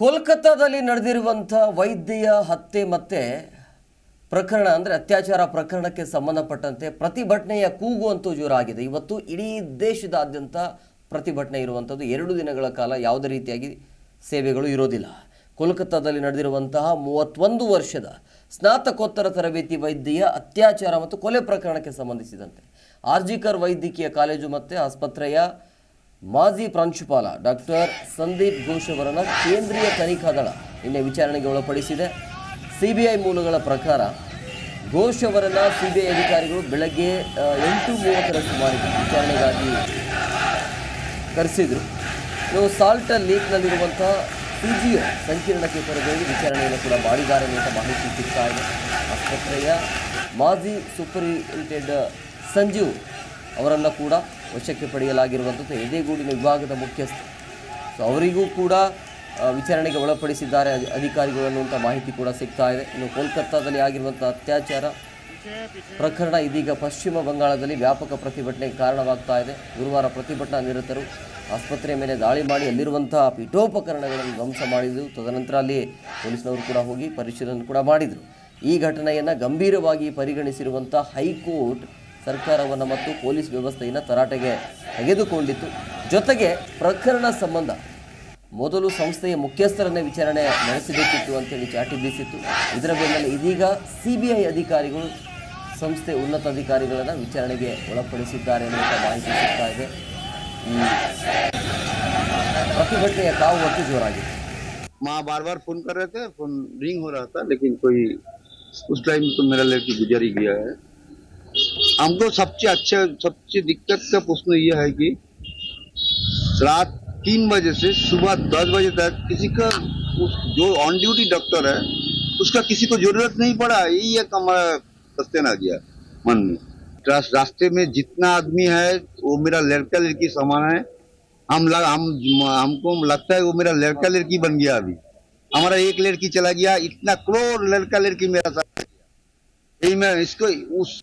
ಕೋಲ್ಕತ್ತಾದಲ್ಲಿ ನಡೆದಿರುವಂಥ ವೈದ್ಯೆಯ ಹತ್ಯೆ ಮತ್ತೆ ಪ್ರಕರಣ, ಅಂದರೆ ಅತ್ಯಾಚಾರ ಪ್ರಕರಣಕ್ಕೆ ಸಂಬಂಧಪಟ್ಟಂತೆ ಪ್ರತಿಭಟನೆಯ ಕೂಗು ಅಂತೂ ಜೋರಾಗಿದೆ. ಇವತ್ತು ಇಡೀ ದೇಶದಾದ್ಯಂತ ಪ್ರತಿಭಟನೆ ಇರುವಂಥದ್ದು. ಎರಡು ದಿನಗಳ ಕಾಲ ಯಾವುದೇ ರೀತಿಯಾಗಿ ಸೇವೆಗಳು ಇರೋದಿಲ್ಲ. ಕೋಲ್ಕತ್ತಾದಲ್ಲಿ ನಡೆದಿರುವಂತಹ ಮೂವತ್ತೊಂದು ವರ್ಷದ ಸ್ನಾತಕೋತ್ತರ ತರಬೇತಿ ವೈದ್ಯೆಯ ಅತ್ಯಾಚಾರ ಮತ್ತು ಕೊಲೆ ಪ್ರಕರಣಕ್ಕೆ ಸಂಬಂಧಿಸಿದಂತೆ. ಆರ್ಜಿಕರ್ ವೈದ್ಯಕೀಯ ಕಾಲೇಜು ಮತ್ತು ಆಸ್ಪತ್ರೆಯ ಮಾಜಿ ಪ್ರಾಂಶುಪಾಲ ಡಾಕ್ಟರ್ ಸಂದೀಪ್ ಘೋಷ್ ಅವರನ್ನು ಕೇಂದ್ರೀಯ ತನಿಖಾ ದಳ ನಿನ್ನೆ ವಿಚಾರಣೆಗೆ ಒಳಪಡಿಸಿದೆ. ಸಿಬಿಐ ಮೂಲಗಳ ಪ್ರಕಾರ ಘೋಷ್ ಅವರನ್ನು ಸಿಬಿಐ ಅಧಿಕಾರಿಗಳು ಬೆಳಗ್ಗೆ ಎಂಟು ಮೂವತ್ತರ ಸುಮಾರಿಗೆ ವಿಚಾರಣೆಗಾಗಿ ಕರೆಸಿದರು. ಇನ್ನು ಸಾಲ್ಟ್ ಲೀಕ್ನಲ್ಲಿರುವಂಥ ಒ ಸಂಕೀರ್ಣಕ್ಕೆ ಕರೆದೊಯ್ದು ವಿಚಾರಣೆಯನ್ನು ಕೂಡ ಮಾಡಿದ್ದಾರೆ ಅಂತ ಮಾಹಿತಿ ಸಿಗ್ತಾ ಇದೆ. ಆಸ್ಪತ್ರೆಯ ಮಾಜಿ ಸೂಪರಿಂಟೆಂಡ್ ಸಂಜೀವ್ ಅವರನ್ನು ಕೂಡ ವಶಕ್ಕೆ ಪಡೆಯಲಾಗಿರುವಂಥದ್ದು ಎದೆಗೂಡಿನ ವಿಭಾಗದ ಮುಖ್ಯಸ್ಥ. ಸೊ ಅವರಿಗೂ ಕೂಡ ವಿಚಾರಣೆಗೆ ಒಳಪಡಿಸಿದ್ದಾರೆ ಅಧಿಕಾರಿಗಳು ಅನ್ನುವಂಥ ಮಾಹಿತಿ ಕೂಡ ಸಿಗ್ತಾ ಇದೆ. ಇನ್ನು ಕೋಲ್ಕತ್ತಾದಲ್ಲಿ ಆಗಿರುವಂಥ ಅತ್ಯಾಚಾರ ಪ್ರಕರಣ ಇದೀಗ ಪಶ್ಚಿಮ ಬಂಗಾಳದಲ್ಲಿ ವ್ಯಾಪಕ ಪ್ರತಿಭಟನೆಗೆ ಕಾರಣವಾಗ್ತಾ ಇದೆ. ಗುರುವಾರ ಪ್ರತಿಭಟನಾ ನಿರತರು ಆಸ್ಪತ್ರೆಯ ಮೇಲೆ ದಾಳಿ ಮಾಡಿ ಅಲ್ಲಿರುವಂಥ ಪೀಠೋಪಕರಣಗಳನ್ನು ಧ್ವಂಸ ಮಾಡಿದರು ತದನಂತರ ಅಲ್ಲಿ ಪೊಲೀಸ್ನವರು ಕೂಡ ಹೋಗಿ ಪರಿಶೀಲನೆ ಕೂಡ ಮಾಡಿದರು. ಈ ಘಟನೆಯನ್ನು ಗಂಭೀರವಾಗಿ ಪರಿಗಣಿಸಿರುವಂಥ ಹೈಕೋರ್ಟ್ ಸರ್ಕಾರವನ್ನು ಮತ್ತು ಪೊಲೀಸ್ ವ್ಯವಸ್ಥೆಯನ್ನು ತರಾಟೆಗೆ ತೆಗೆದುಕೊಂಡಿತ್ತು ಜೊತೆಗೆ ಪ್ರಕರಣ ಸಂಬಂಧ ಮೊದಲು ಸಂಸ್ಥೆಯ ಮುಖ್ಯಸ್ಥರನ್ನೇ ವಿಚಾರಣೆ ನಡೆಸಬೇಕಿತ್ತು ಅಂತೇಳಿ ಚಾಟಿ ಬೀಸಿತ್ತು ಇದರ ಬೆನ್ನಲ್ಲೇ ಇದೀಗ ಸಿ ಬಿ ಐ ಅಧಿಕಾರಿಗಳು ಸಂಸ್ಥೆ ಉನ್ನತ ಅಧಿಕಾರಿಗಳನ್ನು ವಿಚಾರಣೆಗೆ ಒಳಪಡಿಸಿದ್ದಾರೆ ಅನ್ನುವಂಥ ಮಾಹಿತಿ ಸಿಗ್ತಾ ಇದೆ ಈ ಪ್ರತಿಭಟನೆಯ ಕಾವು ಒಟ್ಟು ಜೋರಾಗಿದೆ माँ बार बार फोन कर रहे थे फोन रिंग हो रहा था लेकिन कोई उस टाइम तो मेरा लड़की गुजर ही गया है हमको सबसे अच्छा सबसे दिक्कत का प्रश्न ये है कि रात तीन बजे से सुबह दस बजे तक किसी का उस जो ऑन ड्यूटी डॉक्टर है उसका किसी को ज़रूरत नहीं पड़ा यही एक हमारा सस्ते आ गया मन में। रास्ते में जितना आदमी है वो मेरा लड़का लड़की समान है। हम लग, हम हमको लगता है वो मेरा लड़का लड़की बन गया अभी। हमारा एक लड़की चला गया इतना करोड़ लड़का लड़की मेरा साथ यही मैं इसको उस